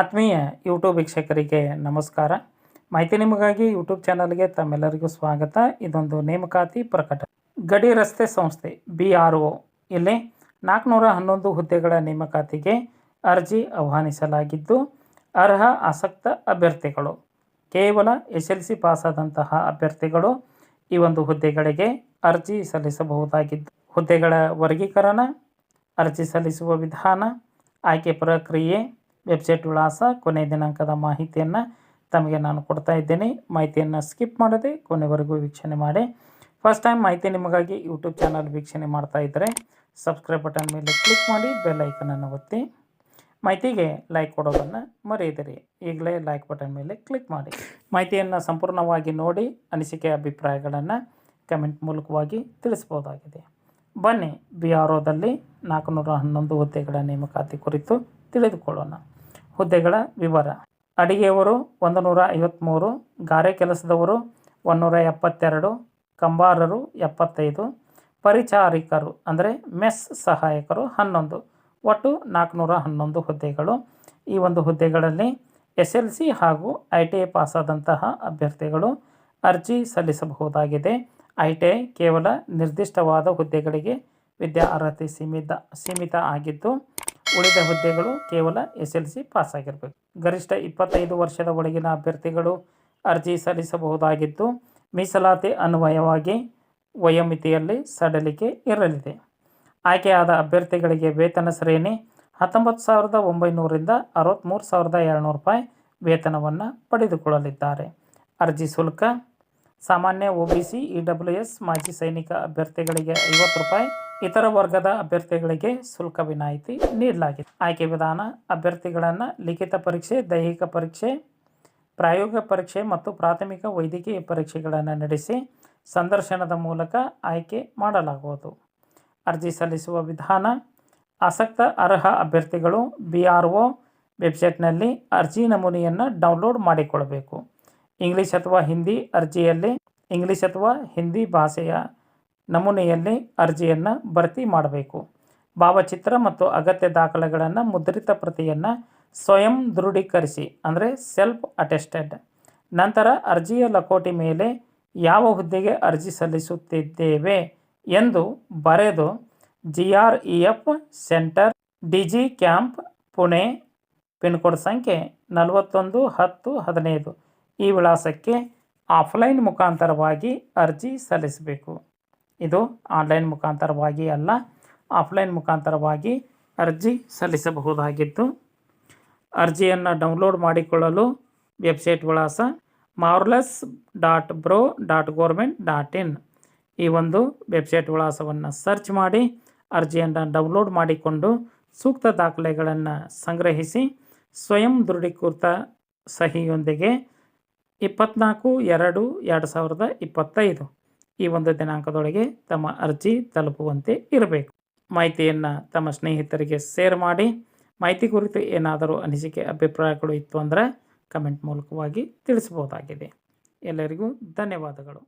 ಆತ್ಮೀಯ ಯೂಟ್ಯೂಬ್ ವೀಕ್ಷಕರಿಗೆ ನಮಸ್ಕಾರ. ಮಾಹಿತಿ ನಿಮಗಾಗಿ ಯೂಟ್ಯೂಬ್ ಚಾನಲ್ಗೆ ತಮ್ಮೆಲ್ಲರಿಗೂ ಸ್ವಾಗತ. ಇದೊಂದು ನೇಮಕಾತಿ ಪ್ರಕಟ. ಗಡಿ ರಸ್ತೆ ಸಂಸ್ಥೆ ಬಿ ಆರ್ ಒ ಇಲ್ಲಿ ನಾಲ್ಕುನೂರ ಹನ್ನೊಂದು ಹುದ್ದೆಗಳ ನೇಮಕಾತಿಗೆ ಅರ್ಜಿ ಆಹ್ವಾನಿಸಲಾಗಿದ್ದು, ಅರ್ಹ ಆಸಕ್ತ ಅಭ್ಯರ್ಥಿಗಳು, ಕೇವಲ ಎಸ್ ಎಲ್ ಸಿ ಪಾಸಾದಂತಹ ಅಭ್ಯರ್ಥಿಗಳು ಈ ಒಂದು ಹುದ್ದೆಗಳಿಗೆ ಅರ್ಜಿ ಸಲ್ಲಿಸಬಹುದಾಗಿದ್ದು, ಹುದ್ದೆಗಳ ವರ್ಗೀಕರಣ, ಅರ್ಜಿ ಸಲ್ಲಿಸುವ ವಿಧಾನ, ಆಯ್ಕೆ ಪ್ರಕ್ರಿಯೆ ವೆಬ್ಸೈಟ್ ವಿಳಾಸ ಕೊನೆಯ ದಿನಾಂಕದ ಮಾಹಿತಿಯನ್ನು ತಮಗೆ ನಾನು ಕೊಡ್ತಾ ಇದ್ದೇನೆ. ಮಾಹಿತಿಯನ್ನು ಸ್ಕಿಪ್ ಮಾಡದೆ ಕೊನೆವರೆಗೂ ವೀಕ್ಷಣೆ ಮಾಡಿ. ಫಸ್ಟ್ ಟೈಮ್ ಮಾಹಿತಿ ನಿಮಗಾಗಿ ಯೂಟ್ಯೂಬ್ ಚಾನಲ್ ವೀಕ್ಷಣೆ ಮಾಡ್ತಾ ಇದ್ದರೆ ಸಬ್ಸ್ಕ್ರೈಬ್ ಬಟನ್ ಮೇಲೆ ಕ್ಲಿಕ್ ಮಾಡಿ ಬೆಲ್ ಐಕನನ್ನು ಒತ್ತಿ. ಮಾಹಿತಿಗೆ ಲೈಕ್ ಕೊಡೋದನ್ನು ಮರೆಯದಿರಿ. ಈಗಲೇ ಲೈಕ್ ಬಟನ್ ಮೇಲೆ ಕ್ಲಿಕ್ ಮಾಡಿ. ಮಾಹಿತಿಯನ್ನು ಸಂಪೂರ್ಣವಾಗಿ ನೋಡಿ ಅನಿಸಿಕೆ ಅಭಿಪ್ರಾಯಗಳನ್ನು ಕಮೆಂಟ್ ಮೂಲಕವಾಗಿ ತಿಳಿಸ್ಬೋದಾಗಿದೆ ಬನ್ನಿ ಬಿ ಆರ್ ಒದಲ್ಲಿ ನಾಲ್ಕುನೂರ ಹನ್ನೊಂದು ಹುದ್ದೆಗಳ ನೇಮಕಾತಿ ಕುರಿತು ತಿಳಿದುಕೊಳ್ಳೋಣ. ಹುದ್ದೆಗಳ ವಿವರ. ಅಡಿಗೆಯವರು ಒಂದು ನೂರ ಐವತ್ತ್ಮೂರು ಗಾರೆ ಕೆಲಸದವರು ಒಂನ್ನೂರ ಎಪ್ಪತ್ತೆರಡು ಕಂಬಾರರು ಎಪ್ಪತ್ತೈದು, ಪರಿಚಾರಿಕರು ಅಂದರೆ ಮೆಸ್ ಸಹಾಯಕರು ಹನ್ನೊಂದು, ಒಟ್ಟು ನಾಲ್ಕುನೂರ ಹನ್ನೊಂದು ಹುದ್ದೆಗಳು. ಈ ಒಂದು ಹುದ್ದೆಗಳಲ್ಲಿ ಎಸ್ ಎಲ್ ಸಿ ಹಾಗೂ ಐ ಟಿ ಐ ಪಾಸಾದಂತಹ ಅಭ್ಯರ್ಥಿಗಳು ಅರ್ಜಿ ಸಲ್ಲಿಸಬಹುದಾಗಿದೆ. ಐ ಟಿ ಐ ಕೇವಲ ನಿರ್ದಿಷ್ಟವಾದ ಹುದ್ದೆಗಳಿಗೆ ವಿದ್ಯಾ ಅರ್ಹತೆ ಸೀಮಿತ ಸೀಮಿತ ಆಗಿದ್ದು ಉಳಿದ ಹುದ್ದೆಗಳು ಕೇವಲ ಎಸ್ ಎಲ್ ಸಿ ಪಾಸಾಗಿರಬೇಕು. ಗರಿಷ್ಠ ಇಪ್ಪತ್ತೈದು ವರ್ಷದ ಒಳಗಿನ ಅಭ್ಯರ್ಥಿಗಳು ಅರ್ಜಿ ಸಲ್ಲಿಸಬಹುದಾಗಿದ್ದು, ಮೀಸಲಾತಿ ಅನ್ವಯವಾಗಿ ವಯೋಮಿತಿಯಲ್ಲಿ ಸಡಲಿಕೆ ಇರಲಿದೆ. ಆಯ್ಕೆಯಾದ ಅಭ್ಯರ್ಥಿಗಳಿಗೆ ವೇತನ ಶ್ರೇಣಿ ಹತ್ತೊಂಬತ್ತು ಸಾವಿರದ ಒಂಬೈನೂರಿಂದ ಅರವತ್ತ್ಮೂರು ಸಾವಿರದ ಏಳ್ನೂರು ರೂಪಾಯಿ ವೇತನವನ್ನು ಪಡೆದುಕೊಳ್ಳಲಿದ್ದಾರೆ. ಅರ್ಜಿ ಶುಲ್ಕ, ಸಾಮಾನ್ಯ O B C, E W S ಮಾಜಿ ಸೈನಿಕ ಅಭ್ಯರ್ಥಿಗಳಿಗೆ ಐವತ್ತು ರೂಪಾಯಿ ಇತರ ವರ್ಗದ ಅಭ್ಯರ್ಥಿಗಳಿಗೆ ಶುಲ್ಕ ವಿನಾಯಿತಿ ನೀಡಲಾಗಿದೆ. ಆಯ್ಕೆ ವಿಧಾನ, ಅಭ್ಯರ್ಥಿಗಳನ್ನು ಲಿಖಿತ ಪರೀಕ್ಷೆ, ದೈಹಿಕ ಪರೀಕ್ಷೆ, ಪ್ರಾಯೋಗಿಕ ಪರೀಕ್ಷೆ ಮತ್ತು ಪ್ರಾಥಮಿಕ ವೈದ್ಯಕೀಯ ಪರೀಕ್ಷೆಗಳನ್ನು ನಡೆಸಿ ಸಂದರ್ಶನದ ಮೂಲಕ ಆಯ್ಕೆ ಮಾಡಲಾಗುವುದು. ಅರ್ಜಿ ಸಲ್ಲಿಸುವ ವಿಧಾನ, ಆಸಕ್ತ, ಅರ್ಹ ಅಭ್ಯರ್ಥಿಗಳು ಬಿ ಆರ್ ಒ ವೆಬ್ಸೈಟ್ನಲ್ಲಿ ಅರ್ಜಿ ನಮೂನೆಯನ್ನು ಡೌನ್ಲೋಡ್ ಮಾಡಿಕೊಳ್ಳಬೇಕು ಇಂಗ್ಲೀಷ್ ಅಥವಾ ಹಿಂದಿ ಅರ್ಜಿಯಲ್ಲಿ, ಇಂಗ್ಲೀಷ್ ಅಥವಾ ಹಿಂದಿ ಭಾಷೆಯ ನಮೂನೆಯಲ್ಲಿ ಅರ್ಜಿಯನ್ನು ಭರ್ತಿ ಮಾಡಬೇಕು. ಭಾವಚಿತ್ರ ಮತ್ತು ಅಗತ್ಯ ದಾಖಲೆಗಳನ್ನು ಮುದ್ರಿತ ಪ್ರತಿಯನ್ನು ಸ್ವಯಂ ದೃಢೀಕರಿಸಿ, ಅಂದರೆ ಸೆಲ್ಫ್ ಅಟೆಸ್ಟೆಡ್ ನಂತರ ಅರ್ಜಿಯ ಲಕೋಟಿ ಮೇಲೆ ಯಾವ ಹುದ್ದೆಗೆ ಅರ್ಜಿ ಸಲ್ಲಿಸುತ್ತಿದ್ದೇವೆ ಎಂದು ಬರೆದು G R E F centre D G camp, Pune, pin code ಸಂಖ್ಯೆ ನಲವತ್ತೊಂದು, ಹತ್ತು, ಹದಿನೈದು ಈ ವಿಳಾಸಕ್ಕೆ ಆಫ್ಲೈನ್ ಮುಖಾಂತರವಾಗಿ ಅರ್ಜಿ ಸಲ್ಲಿಸಬೇಕು. ಇದು ಆನ್ಲೈನ್ ಮುಖಾಂತರವಾಗಿ ಅಲ್ಲ ಆಫ್ಲೈನ್ ಮುಖಾಂತರವಾಗಿ ಅರ್ಜಿ ಸಲ್ಲಿಸಬಹುದಾಗಿತ್ತು ಅರ್ಜಿಯನ್ನು ಡೌನ್ಲೋಡ್ ಮಾಡಿಕೊಳ್ಳಲು ವೆಬ್ಸೈಟ್ ವಿಳಾಸ ಮಾರ್ಲೆಸ್ dot bro dot government dot in ಈ ಒಂದು ವೆಬ್ಸೈಟ್ ವಿಳಾಸವನ್ನು ಸರ್ಚ್ ಮಾಡಿ, ಅರ್ಜಿಯನ್ನು ಡೌನ್ಲೋಡ್ ಮಾಡಿಕೊಂಡು ಸೂಕ್ತ ದಾಖಲೆಗಳನ್ನು ಸಂಗ್ರಹಿಸಿ, ಸ್ವಯಂ ದೃಢೀಕೃತ ಸಹಿಯೊಂದಿಗೆ ಇಪ್ಪತ್ನಾಲ್ಕು ಎರಡು ಎರಡು ಸಾವಿರದ ಇಪ್ಪತ್ತೈದು. ಈ ಒಂದು ದಿನಾಂಕದೊಳಗೆ ತಮ್ಮ ಅರ್ಜಿ ತಲುಪುವಂತೆ ಇರಬೇಕು. ಮಾಹಿತಿಯನ್ನು ತಮ್ಮ ಸ್ನೇಹಿತರಿಗೆ ಶೇರ್ ಮಾಡಿ. ಮಾಹಿತಿ ಕುರಿತು ಏನಾದರೂ ಅನಿಸಿಕೆ, ಅಭಿಪ್ರಾಯಗಳು ಇತ್ತು ಅಂದರೆ ಕಮೆಂಟ್ ಮೂಲಕವಾಗಿ ತಿಳಿಸ್ಬೋದಾಗಿದೆ ಎಲ್ಲರಿಗೂ ಧನ್ಯವಾದಗಳು.